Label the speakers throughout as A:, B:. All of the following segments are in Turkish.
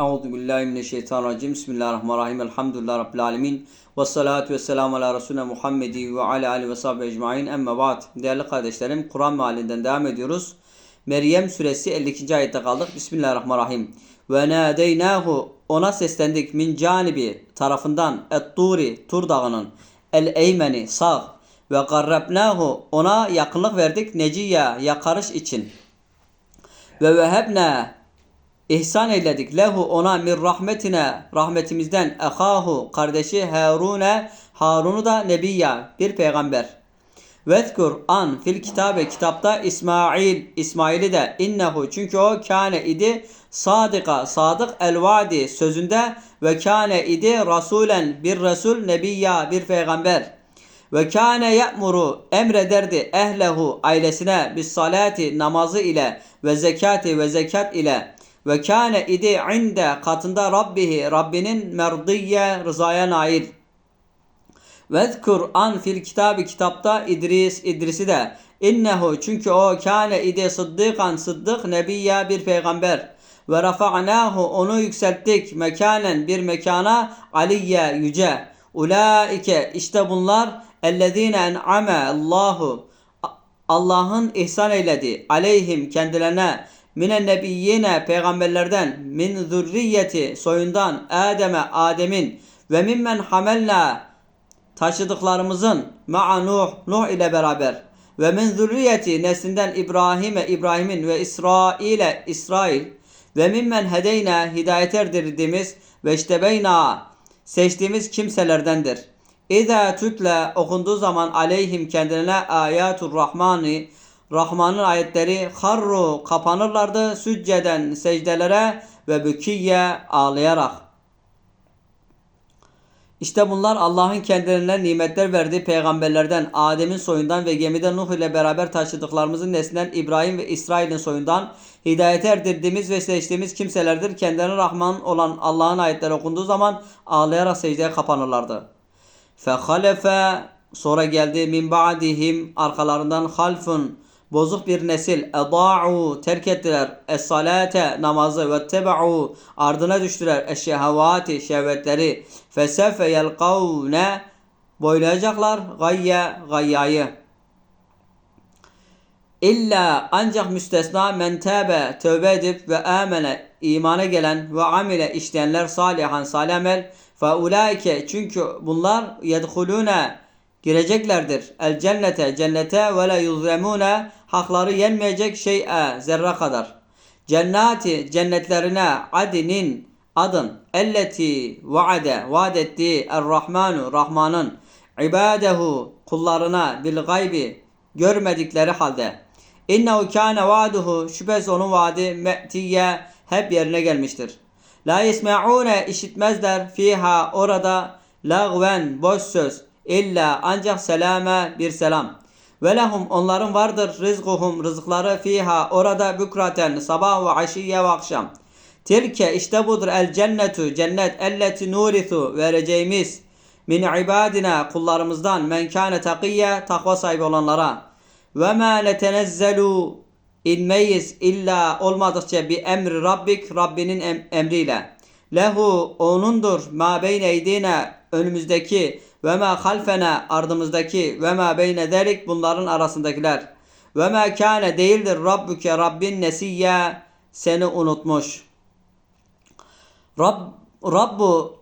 A: Euzu billahi mineşşeytanirracim. Bismillahirrahmanirrahim. Elhamdülillahi rabbil alamin. Ves salatu vesselamu ala resulina Muhammedi ve ala alihi ve sahbihi ecmaîn. Emme ba'd. Değerli kardeşlerim, Kur'an mealinden devam ediyoruz. Meryem suresi 52. ayette kaldık. Bismillahirrahmanirrahim. Ve nadeynahu ona seslendik min canibi tarafından et-turi tur dağının el eymeni sağ ve garrabnahu ona yakınlık verdik neciya yakarış için ve vehebne ihsan eyledik lehu ona min rahmetine rahmetimizden ehahu kardeşi Harun'e Harun'u da nebiyya bir peygamber. Vezkur an fil kitabe kitapta İsmail İsmail'i de innehu çünkü o kâne idi sadıka sadık el vaadi sözünde ve kâne idi rasulen bir resul nebiyya bir peygamber. Ve kâne ya'muru emrederdi ehlehu ailesine bis salati namazı ile ve zekati ve zekat ile ve kâne idi inde katında Rabbihi Rabbinin merdiye rızaya nail. Vezkur an fil kitabı kitapta İdris İdris'i de. İnnehu çünkü o kâne idi sıddıkan sıddık nebiyya bir peygamber. Ve rafa'nahu onu yükselttik mekanen bir mekana aliyye yüce. Ulaike işte bunlar ellezine en'ame Allahu Allah'ın ihsan eyledi aleyhim kendilerine minen nebiyyine peygamberlerden min zürriyeti soyundan Adem'e Adem'in ve mimmen hamelna taşıdıklarımızın ma'a Nuh Nuh ile beraber ve min zürriyeti neslinden İbrahim'e İbrahim'in ve İsrail'e İsrail ve mimmen hedeyne hidayet erdirdiğimiz ve iştebeyna seçtiğimiz kimselerdendir. İza tütle okunduğu zaman aleyhim kendilerine ayatul rahmani Rahman'ın ayetleri harru kapanırlardı sücceden secdelere ve bükiye ağlayarak. İşte bunlar Allah'ın kendilerine nimetler verdiği peygamberlerden, Adem'in soyundan ve gemide Nuh ile beraber taşıdıklarımızın neslinden İbrahim ve İsrail'in soyundan hidayete erdirdiğimiz ve seçtiğimiz kimselerdir. Kendilerine Rahman olan Allah'ın ayetleri okunduğu zaman ağlayarak secdeye kapanırlardı. Fehalefe sonra geldi min ba'dihim arkalarından halfun bozuk bir nesil. Eda'u terk ettiler. Es-salate namazı ve teba'u ardına düştüler. Eşşehevati şehvetleri. Fesefe yelkavne boylayacaklar gayye gayyayı. İlla ancak müstesna men tebe tövbe edip ve amene imana gelen ve amile işleyenler salihan salih amel. Fe ulaike çünkü bunlar yedhulune gireceklerdir. El cennete cennete ve la yuzlemune. Hakları yenmeyecek şey'e zerre kadar. Cennati cennetlerine adinin adın. Elleti vaade vaad ettiği er-Rahmanu Rahman'ın. İbadehu kullarına bil gaybi görmedikleri halde. İnnehu kâne vaaduhu şüphesiz onun vaadi me'tiye hep yerine gelmiştir. La yesme'une işitmezler. Fiha orada lagven boş söz illa ancak selame bir selam. Ve lehum onların vardır rizguhum rızıkları fiha orada bükraten sabah ve aşiye ve akşam. Tilke işte budur el cennetu cennet elleti nurithu vereceğimiz min ibadina kullarımızdan men kâne takiyye takva sahibi olanlara. Ve ma netenezzelu inmeyiz illa olmadıkça bir emri Rabbik Rabbinin em emriyle. Lehu onundur ma beyne eydine önümüzdeki ve ma halfena ardımızdaki ve ma beyne derik bunların arasındakiler. Ve ma kâne değildir Rabbuke Rabbin nesiyye seni unutmuş. Rab, Rabbu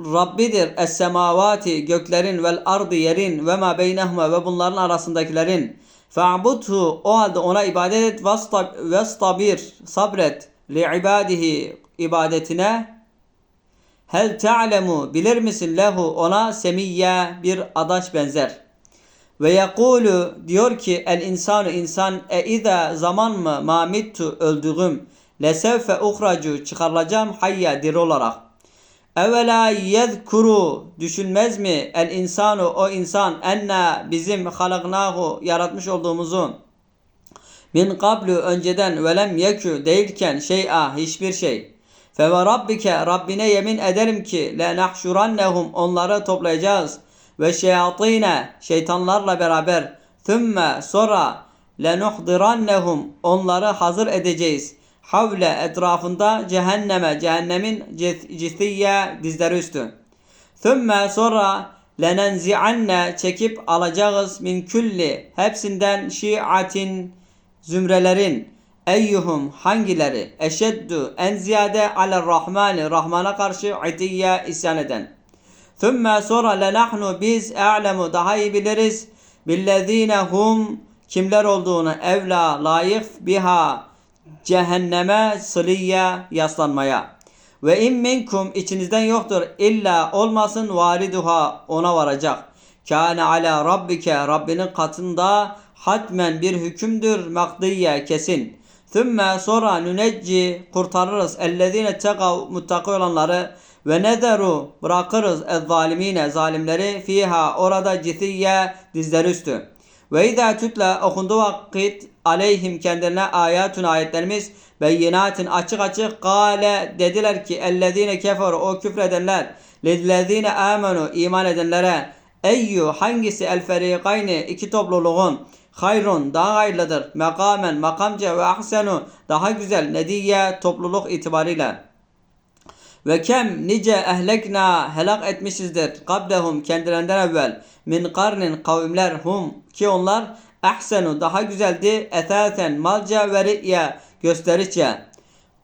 A: Rabbidir es semavati göklerin vel ardı yerin ve ma beynehuma ve bunların arasındakilerin. Fa'budhu o halde ona ibadet et vestabir sabret li ibadihi ibadetine Hel ta'lemu bilir misin lehu ona semiyye bir adaş benzer. Ve yekulu diyor ki el insanu insan e iza zaman mı ma mittu öldüğüm lesevfe uhracu çıkarılacağım hayya diri olarak. Evvela yezkuru düşünmez mi el insanu o insan enna bizim halaknahu yaratmış olduğumuzu min kablu önceden velem yekü değilken şey'a hiçbir şey. Fe ve rabbike Rabbine yemin ederim ki le nahşurannehum onları toplayacağız ve şeyatine şeytanlarla beraber thümme sonra le nuhdirannehum onları hazır edeceğiz. havle etrafında cehenneme cehennemin cith- cithiyye dizleri üstü. Thümme sonra lenenzi'anne çekip alacağız min külli hepsinden şiatin zümrelerin eyyuhum hangileri eşeddu en ziyade ale rahmani rahmana karşı itiyye isyan eden. Thümme sonra lenahnu biz a'lemu daha iyi biliriz billezine hum kimler olduğunu evla layık biha cehenneme sıliyye yaslanmaya. Ve in minkum içinizden yoktur illa olmasın variduha ona varacak. Kâne ala rabbike Rabbinin katında hatmen bir hükümdür makdiye kesin. Thümme sonra nünecci kurtarırız ellezine tegav muttaki olanları ve nederu bırakırız ez zalimine zalimleri fiha orada cithiye dizleri üstü. Ve izâ tütle okundu vakit aleyhim kendilerine ayatun ayetlerimiz beyinatin açık açık gale dediler ki ellezine keferu o küfredenler lillezine amenu iman edenlere eyyü hangisi el iki topluluğun hayrun daha hayırlıdır. Mekamen makamca ve ahsenu daha güzel nediye topluluk itibariyle. Ve kem nice ehlekna helak etmişizdir. Kablehum kendilerinden evvel. Min karnin kavimler hum ki onlar ahsenu daha güzeldi. Ethaten malca ve ri'ye gösteriçe.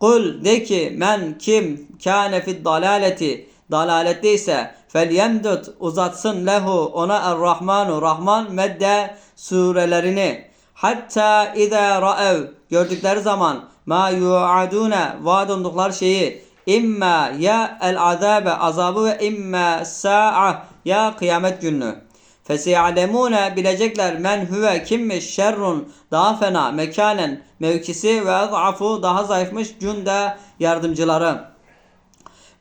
A: Kul de ki men kim kâne fid dalaleti? Dalaletteyse felyemdut uzatsın lehu ona er-Rahmanu Rahman medde surelerini hatta iza ra'ev gördükleri zaman ma yu'adune vaad oldukları şeyi imma ya el azabe azabı ve imma sa'a ya kıyamet günü. Feseyalemune bilecekler men huve kimmiş şerrun daha fena mekanen mevkisi ve az'afu daha zayıfmış cünde yardımcıları.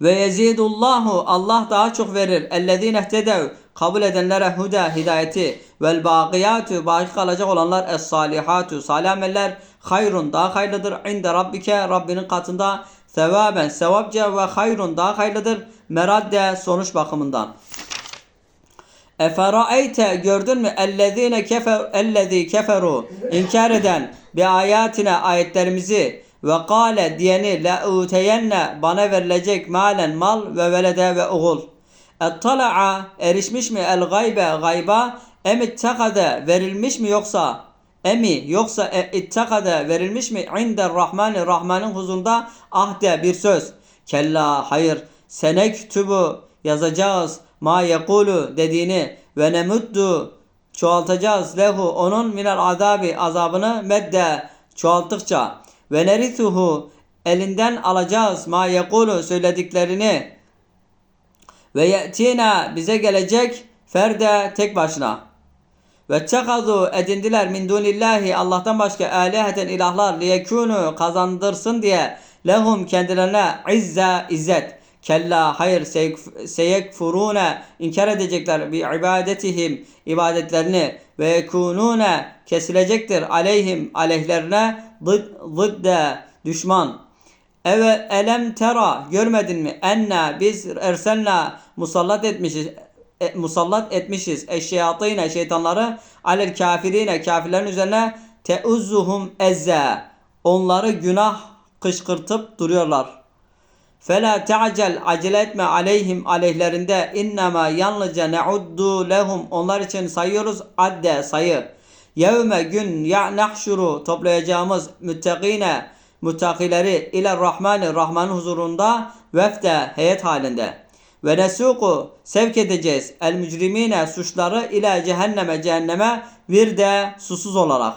A: Ve yezidullahu Allah daha çok verir. Ellezine ihtedev kabul edenlere huda hidayeti vel bakiyatu baki kalacak olanlar es salihatu salih ameller hayrun daha hayırlıdır inde rabbike Rabbinin katında sevaben sevapça ve hayrun daha hayırlıdır meradde sonuç bakımından. Eferaeyte gördün mü ellezine kefer ellezî keferu inkar eden bi ayatine ayetlerimizi ve kâle diyeni la uteyenne bana verilecek malen mal ve velede ve oğul. Ettala'a erişmiş mi el gaybe gayba? Em ittekade verilmiş mi yoksa? Emi yoksa e, ittekade verilmiş mi? İnde rahmani rahmanın huzurunda ahde bir söz. Kella hayır senek tübü yazacağız. Ma yekulu dediğini ve nemuddu çoğaltacağız. Lehu onun minel azabi azabını medde çoğalttıkça. Ve nerithuhu elinden alacağız. Ma yekulu söylediklerini ve ye'tina bize gelecek ferde tek başına. Ve çekadu edindiler min dunillahi Allah'tan başka aliheten ilahlar liyekunu kazandırsın diye lehum kendilerine izze izzet. Kella hayır seyekfurune inkar edecekler bi ibadetihim ibadetlerini ve yekunune kesilecektir aleyhim aleyhlerine zıdde düşman. Eve elem tera görmedin mi? Enna biz erselna musallat etmişiz e, musallat etmişiz eşyatine şeytanları alel kafirine kafirlerin üzerine teuzzuhum ezze onları günah kışkırtıp duruyorlar. Fela te'acel acele etme aleyhim aleyhlerinde innema yalnızca ne'uddu lehum onlar için sayıyoruz adde sayı. Yevme gün ya nahşuru toplayacağımız müttakine muttakileri ile Rahmani Rahman'ın huzurunda vefde heyet halinde. Ve nesuku sevk edeceğiz el mücrimine suçları ile cehenneme cehenneme bir de susuz olarak.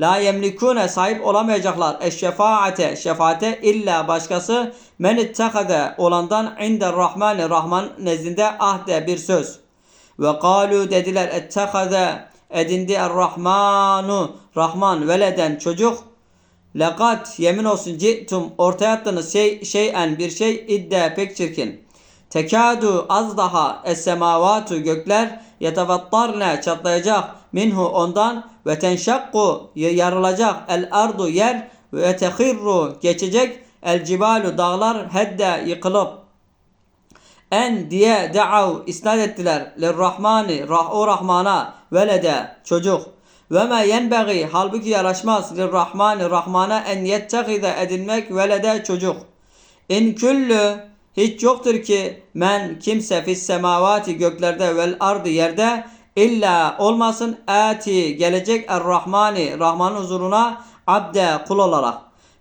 A: La yemlikune sahip olamayacaklar eşşefaate şefaate illa başkası men ittekade olandan inde rahmani rahman nezdinde ahde bir söz. Ve kalu dediler ettekade edindi er rahmanu rahman veleden çocuk. Lekat yemin olsun citum ortaya attığınız şey şeyen bir şey idde pek çirkin. Tekadu az daha es-semavatu gökler yetevattarne çatlayacak. Minhu ondan ve tenşakku yarılacak. El ardu yer ve tehirru geçecek. El cibalu dağlar hedde yıkılıp. En diye da'av isnat ettiler. Lirrahmani rah o rahmana velede çocuk Ve ma yenbeği halbuki yaraşmaz lirrahmani rahmana en yettehize edinmek velede çocuk. İn küllü hiç yoktur ki men kimse fis semavati göklerde vel ardı yerde illa olmasın ati gelecek er rahmani rahmanın huzuruna abde kul olarak.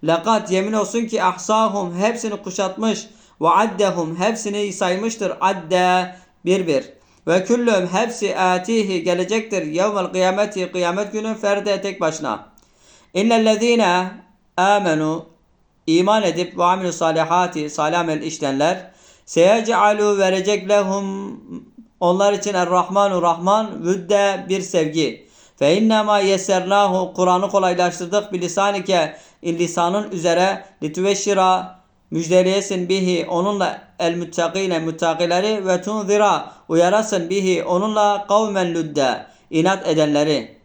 A: Lekat yemin olsun ki ahsahum hepsini kuşatmış ve addehum hepsini saymıştır adde bir bir. Ve küllüm hepsi atihi gelecektir yevmel kıyameti kıyamet günü ferde tek başına. İnnellezine amenu iman edip ve amilü salihati salih amel işleyenler seyecealu verecek lehum onlar için er-Rahmanu Rahman vüdde bir sevgi. Fe innema yessernahu Kur'an'ı kolaylaştırdık bilisanike lisanın üzere litüveşşira müjdeleyesin bihi onunla el müttakine müttakileri ve tunzira uyarasın bihi onunla kavmen lüdde inat edenleri.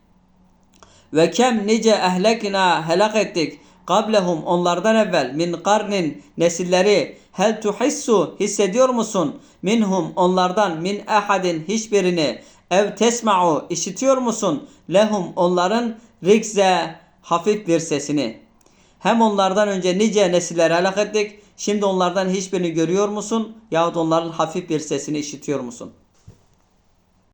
A: Ve kem nice ehlekina helak ettik. Kablehum onlardan evvel min karnin nesilleri hel tuhissu hissediyor musun minhum onlardan min ehadin hiçbirini ev tesma'u işitiyor musun lehum onların rikze hafif bir sesini hem onlardan önce nice nesilleri helak ettik şimdi onlardan hiçbirini görüyor musun? Yahut onların hafif bir sesini işitiyor musun